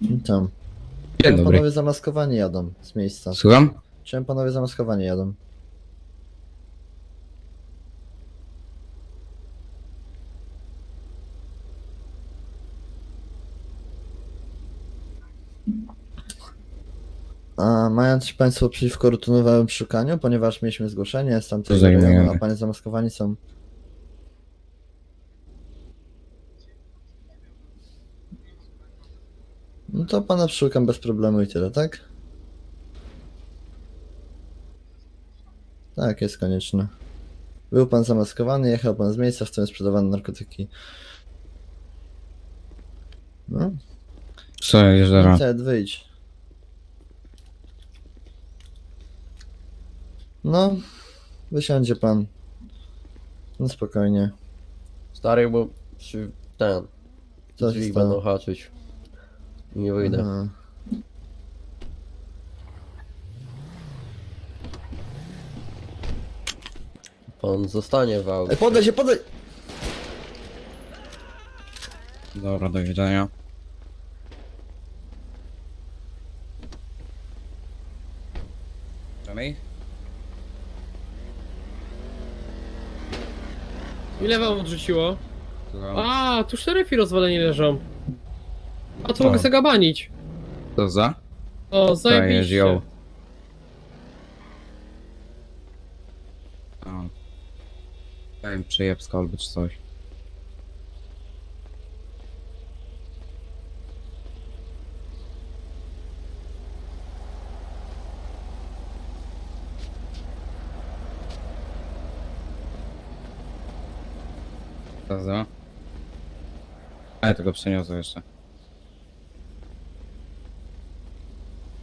Tam. Dzień Czemu dobry. panowie zamaskowani jadą z miejsca? Słucham? Czemu panowie zamaskowani jadą? A mają coś państwo przeciwko rutynowemu szukaniu, ponieważ mieliśmy zgłoszenie z tamtego rejonu, a panie zamaskowani są. No to pana przeszukam bez problemu i tyle, tak? Tak, jest konieczne. Był pan zamaskowany, jechał pan z miejsca, w którym sprzedawano narkotyki. No, Co, jeszcze raz? Ted, wyjdź. No, wysiądzie pan. No spokojnie. Stary, bo przy ten. Co się drzwi stało? będą haczyć. Nie wyjdę. Aha. Pan zostanie w aucie. Ej, podaj się, podaj! Dobra, do widzenia. Dalej? Ile wam odrzuciło? A, tu szeryfi rozwaleni leżą. A to mogę zagabanić. Co za? O, Dajesz zajebiście. ją. O. Daj mi przyjebska albo czy coś. Co za? A ja tego przeniosę jeszcze.